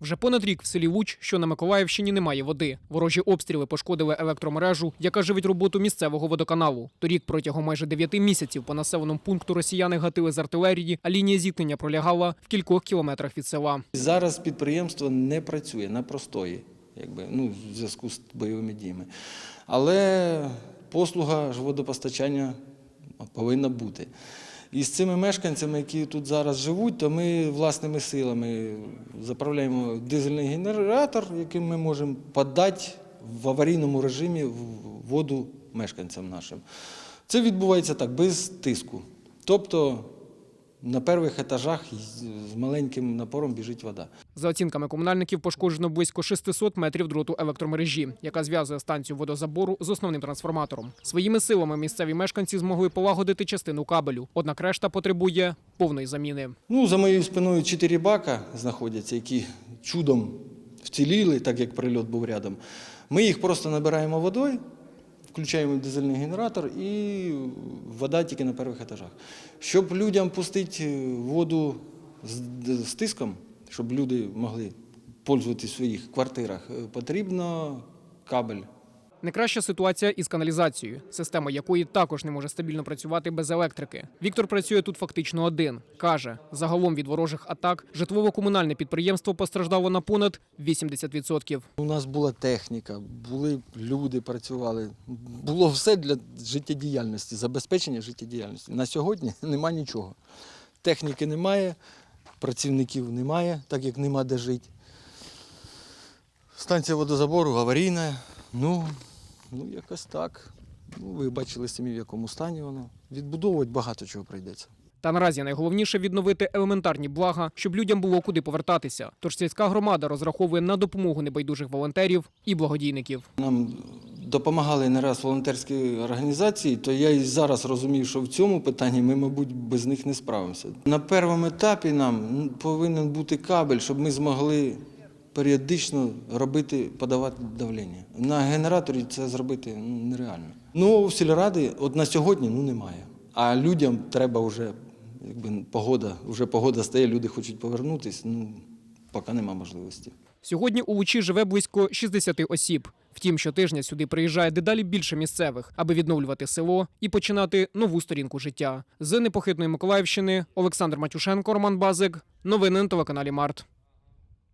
Вже понад рік в селі Луч, що на Миколаївщині, немає води. Ворожі обстріли пошкодили електромережу, яка живить роботу місцевого водоканалу. Торік протягом майже дев'яти місяців по населеному пункту росіяни гатили з артилерії, а лінія зіткнення пролягала в кількох кілометрах від села. Зараз підприємство не працює на простої, якби, ну, в зв'язку з бойовими діями. Але послуга ж водопостачання повинна бути. І з цими мешканцями, які тут зараз живуть, то ми власними силами заправляємо дизельний генератор, яким ми можемо подати в аварійному режимі воду мешканцям нашим. Це відбувається так, без тиску. Тобто на перших етажах з маленьким напором біжить вода. За оцінками комунальників, пошкоджено близько 600 метрів дроту електромережі, яка зв'язує станцію водозабору з основним трансформатором. Своїми силами місцеві мешканці змогли полагодити частину кабелю, однак решта потребує повної заміни. Ну, за моєю спиною чотири бака знаходяться, які чудом вціліли, так як прильот був рядом. Ми їх просто набираємо водою, включаємо дизельний генератор і вода тільки на перших етажах. Щоб людям пустити воду з, тиском, щоб люди могли пользуватися в своїх квартирах, е, потрібно кабель. Найкраща ситуація із каналізацією, система якої також не може стабільно працювати без електрики. Віктор працює тут фактично один. каже, загалом від ворожих атак житлово-комунальне підприємство постраждало на понад 80%. У нас була техніка, були люди, працювали. Було все для життєдіяльності, забезпечення життєдіяльності. На сьогодні нема нічого. Техніки немає, працівників немає, так як нема де жити. Станція водозабору аварійна. Ну, ну якось так. Ну, ви бачили самі, в якому стані воно. Відбудовувати багато чого прийдеться. Та наразі найголовніше відновити елементарні блага, щоб людям було куди повертатися. Тож сільська громада розраховує на допомогу небайдужих волонтерів і благодійників. Нам допомагали не раз волонтерські організації, то я і зараз розумію, що в цьому питанні ми, мабуть, без них не справимося. На першому етапі нам повинен бути кабель, щоб ми змогли періодично робити, подавати давлення. На генераторі це зробити ну, нереально. Ну, в сільради от на сьогодні ну, немає. А людям треба вже, якби погода, вже погода стає, люди хочуть повернутися, ну, поки нема можливості. Сьогодні у Лучі живе близько 60 осіб. Втім, щотижня сюди приїжджає дедалі більше місцевих, аби відновлювати село і починати нову сторінку життя. З непохитної Миколаївщини Олександр Матюшенко, Роман Базик. Новини на телеканалі Март.